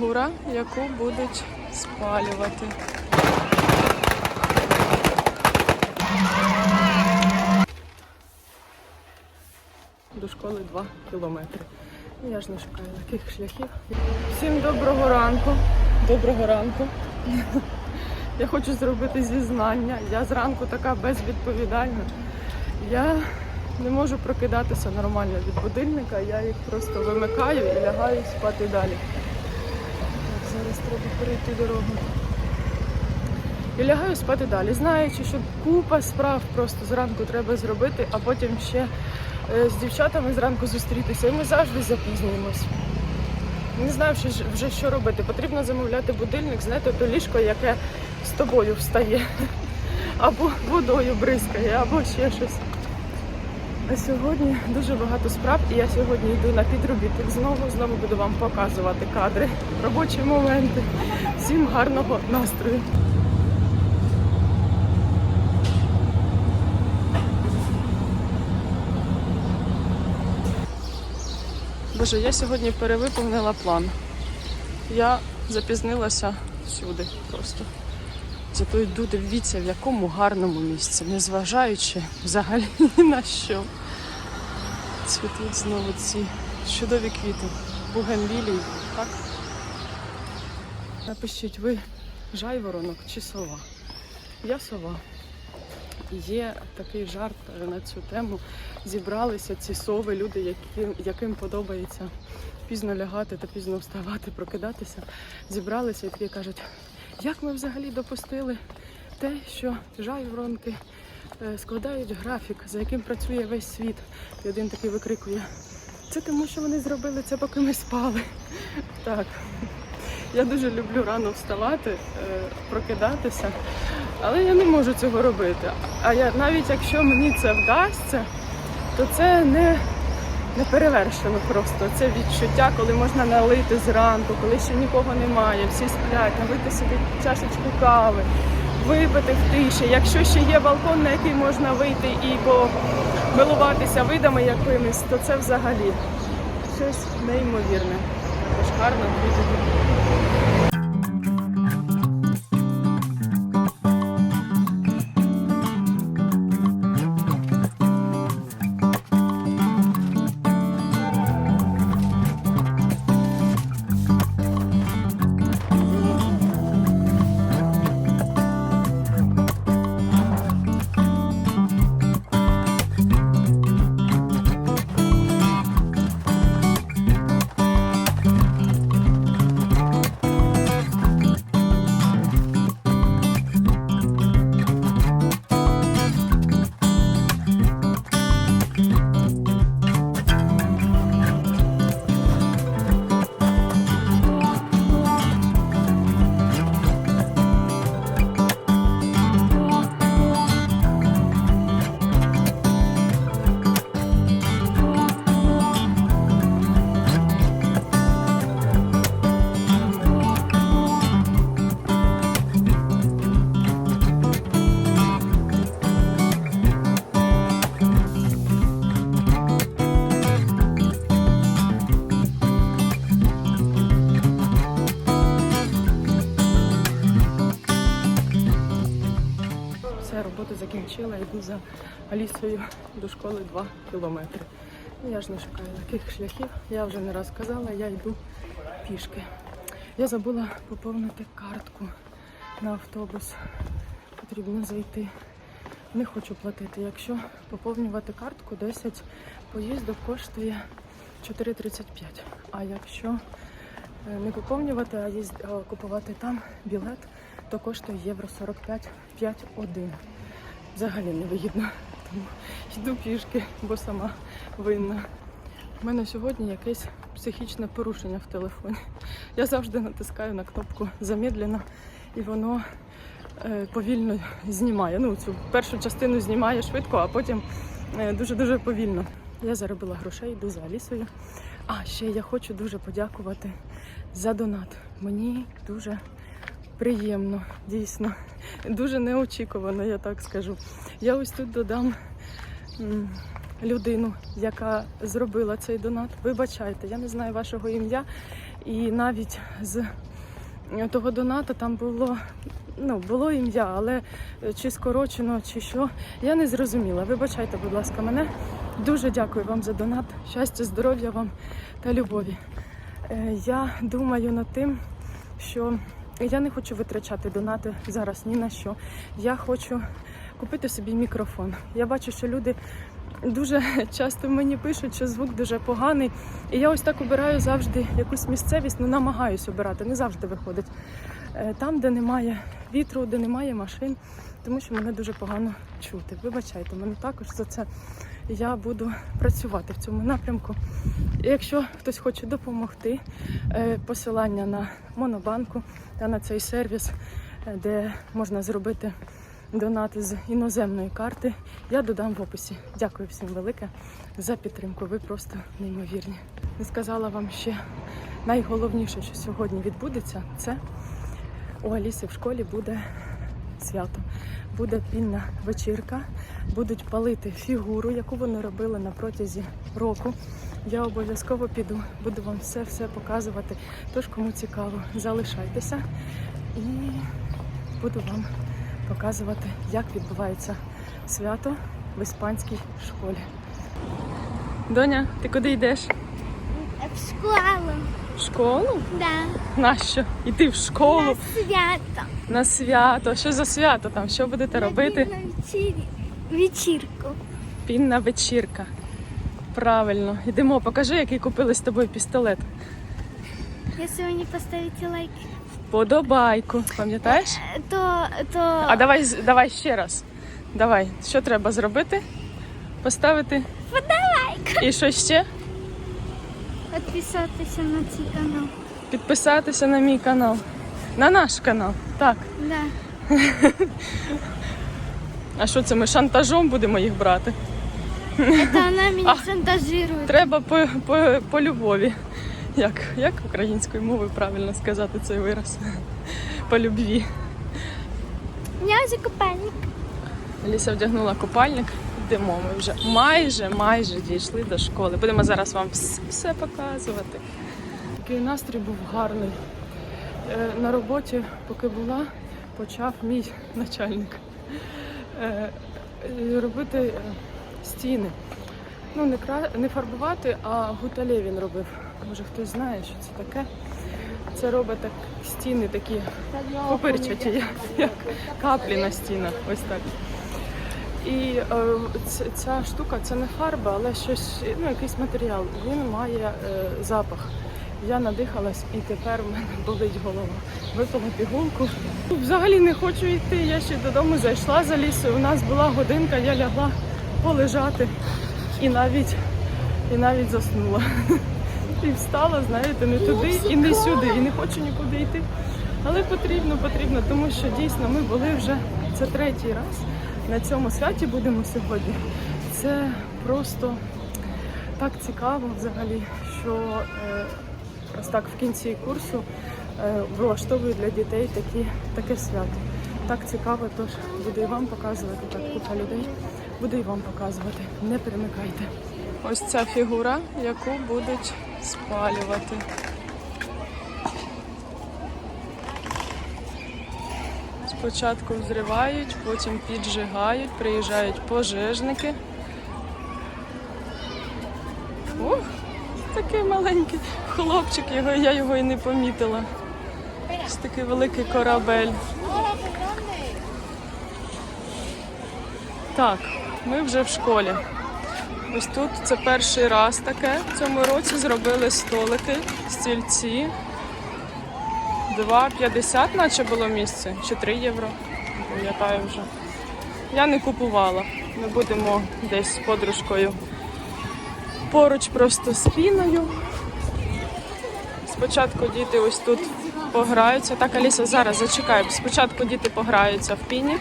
Гура, яку будуть спалювати. До школи 2 кілометри. Я ж не шукаю таких шляхів. Всім доброго ранку. Доброго ранку. Я хочу зробити зізнання. Я зранку така безвідповідальна. Я не можу прокидатися нормально від будильника, я їх просто вимикаю і лягаю спати далі. Зараз треба перейти дорогу. І лягаю спати далі, знаючи, що купа справ просто зранку треба зробити, а потім ще е, з дівчатами зранку зустрітися. І ми завжди запізнюємось. Не знаю вже, вже що робити. Потрібно замовляти будильник, знаєте, то ліжко, яке з тобою встає. Або водою бризкає, або ще щось. Сьогодні дуже багато справ, і я сьогодні йду на підробіток знову. Знову буду вам показувати кадри, робочі моменти. Всім гарного настрою. Боже, я сьогодні перевиповнила план. Я запізнилася всюди просто. Зато йду, дивіться, в якому гарному місці, незважаючи взагалі ні на що. Цвітуть знову ці чудові квіти. Бугенвілії, так? Напишіть, ви жайворонок чи сова? Я сова. Є такий жарт на цю тему. Зібралися ці сови, люди, яким, яким подобається пізно лягати та пізно вставати, прокидатися. Зібралися і такі кажуть, як ми взагалі допустили те, що жайворонки е, складають графік, за яким працює весь світ. І один такий викрикує. Це тому, що вони зробили це, поки ми спали. Так. Я дуже люблю рано вставати, е, прокидатися, але я не можу цього робити. А я навіть якщо мені це вдасться, то це не, не перевершено просто. Це відчуття, коли можна налити зранку, коли ще нікого немає, всі сплять, налити собі чашечку кави, випити в тиші. Якщо ще є балкон, на який можна вийти і помилуватися видами якимись, то це взагалі щось неймовірне. Також гарно буде. Все, роботу закінчила, йду за Алісою до школи 2 кілометри. Ну, Я ж не шукаю таких шляхів. Я вже не раз казала, я йду пішки. Я забула поповнити картку на автобус. Потрібно зайти. Не хочу платити. Якщо поповнювати картку, 10 поїздок коштує 4,35. А якщо не поповнювати, а їзд- купувати там білет, то коштує євро 45 5,1. Взагалі невигідно. Тому йду пішки, бо сама винна. У мене сьогодні якесь психічне порушення в телефоні. Я завжди натискаю на кнопку замедлено і воно е, повільно знімає. Ну, цю першу частину знімає швидко, а потім е, дуже-дуже повільно. Я заробила грошей, йду за Алісою. А ще я хочу дуже подякувати за донат. Мені дуже приємно, дійсно. Дуже неочікувано, я так скажу. Я ось тут додам людину, яка зробила цей донат. Вибачайте, я не знаю вашого ім'я І навіть з е, того доната там було, ну, було ім'я, але е, чи скорочено, чи що, я не зрозуміла. Вибачайте, будь ласка, мене. Дуже дякую вам за донат. Щастя, здоров'я вам та любові. Е, Я думаю над тим, що я не хочу витрачати донати зараз ні на що. Я хочу купити собі мікрофон. Я бачу, що люди дуже часто мені пишуть, що звук дуже поганий. І я ось так обираю завжди якусь місцевість, ну намагаюсь обирати, не завжди виходить. Е, Там, де немає вітру, де немає машин, тому що мене дуже погано чути. Вибачайте, мене також за це. Я буду працювати в цьому напрямку. І Якщо хтось хоче допомогти, е, посилання на монобанку та на цей сервіс, е, де можна зробити донати з іноземної карти, я додам в описі. Дякую всім велике за підтримку. Ви просто неймовірні. Не сказала вам ще найголовніше, що сьогодні відбудеться, це у Аліси в школі буде свято. Буде пінна вечірка, будуть палити фігуру, яку вони робили на протязі року. Я обов'язково піду, буду вам все-все показувати. Тож, кому цікаво, залишайтеся і буду вам показувати, як відбувається свято в іспанській школі. Доня, ти куди йдеш? В школу, В школу? да. Нащо? Іти в школу На Свято. на свято. Що за свято там? Що будете робити? На вечері- вечірку. Пінна вечірка. Правильно. Йдемо, покажи, який купили з тобою пістолет. Якщо ви не поставите лайк, Подобайку, пам'ятаєш? то, то А давай, з- давай ще раз. Давай, що треба зробити? Поставити. подавайка. І що ще? Підписатися на цей канал. Підписатися на мій канал. На наш канал. Так. Да. А що це ми шантажом будемо їх брати? Это она меня шантажирует. Треба по, по, по любові. Як, як українською мовою правильно сказати цей вираз? По любві. У меня купальник. Ліса вдягнула купальник. Йдемо ми вже майже, майже дійшли до школи. Будемо зараз вам вс- все показувати. Такий настрій був гарний. Е, На роботі, поки була, почав мій начальник е, робити е, стіни. Ну, не, кра... не фарбувати, а гуталє він робив. Може хтось знає, що це таке. Це робить так стіни такі пупирчаті, як, як каплі на стінах. Ось так. І е, ця штука це не фарба, але щось, ну, якийсь матеріал. Він має е, запах. Я надихалась і тепер в мене болить голова. Випила пігулку. Взагалі не хочу йти. Я ще додому зайшла за лісою. У нас була годинка, я лягла полежати і навіть, і навіть заснула. І встала, знаєте, не туди і не сюди. І не хочу нікуди йти. Але потрібно, потрібно, тому що дійсно ми були вже це третій раз на цьому святі будемо сьогодні. Це просто так цікаво взагалі, що е, ось так в кінці курсу е, влаштовують для дітей такі, таке свято. Так цікаво, тож буду і вам показувати так купа людей. Буду і вам показувати. Не перемикайте. Ось ця фігура, яку будуть спалювати. Спочатку взривають, потім піджигають, приїжджають пожежники. Ух, такий маленький хлопчик, його, я його і не помітила. Ось такий великий корабель. Так, ми вже в школі. Ось тут це перший раз таке. В цьому році зробили столики, стільці. 2,50 наче було місце, чи 3 євро. Пам'ятаю вже. Я не купувала. Ми будемо десь з подружкою поруч просто з піною. Спочатку діти ось тут пограються. Так, Аліса, зараз зачекай. Спочатку діти пограються в піні,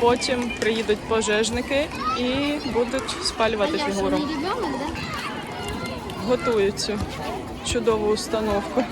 потім приїдуть пожежники і будуть спалювати фігуру. Готують цю чудову установку.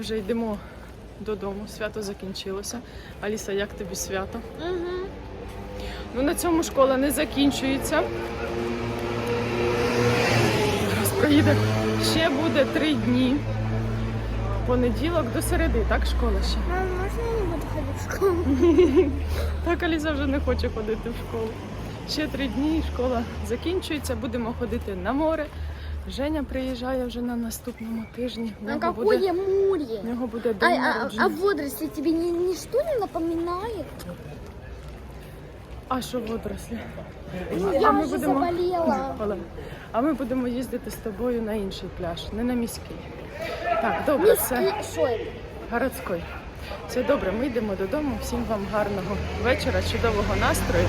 Вже йдемо додому. Свято закінчилося. Аліса, як тобі свято? Угу. Ну на цьому школа не закінчується. Зараз проїде. Ще буде три дні. Понеділок до середи, так, школа ще? Мам, можна я не буду ходити в школу? Так, Аліса вже не хоче ходити в школу. Ще три дні школа закінчується. Будемо ходити на море. Женя приїжджає вже на наступному тижні. В А нього буде, какое в море? нього буде А, день а, народження. а водоросли тебе ни, ничто не напоминает? А що водорослі? Ну, я ми уже будемо- заболела. Олег, А ми будемо їздити з тобою на інший пляж, не на міський. Так, добре, все. Миски, что? Городський. Все добре, ми йдемо додому. Всім вам гарного вечора, чудового настрою,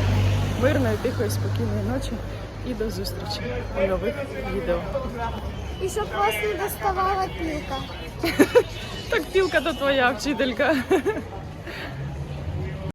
мирної, тихої, спокійної ночі і до зустрічі у нових відео. І щоб вас не доставала пілка. Так пілка то твоя вчителька.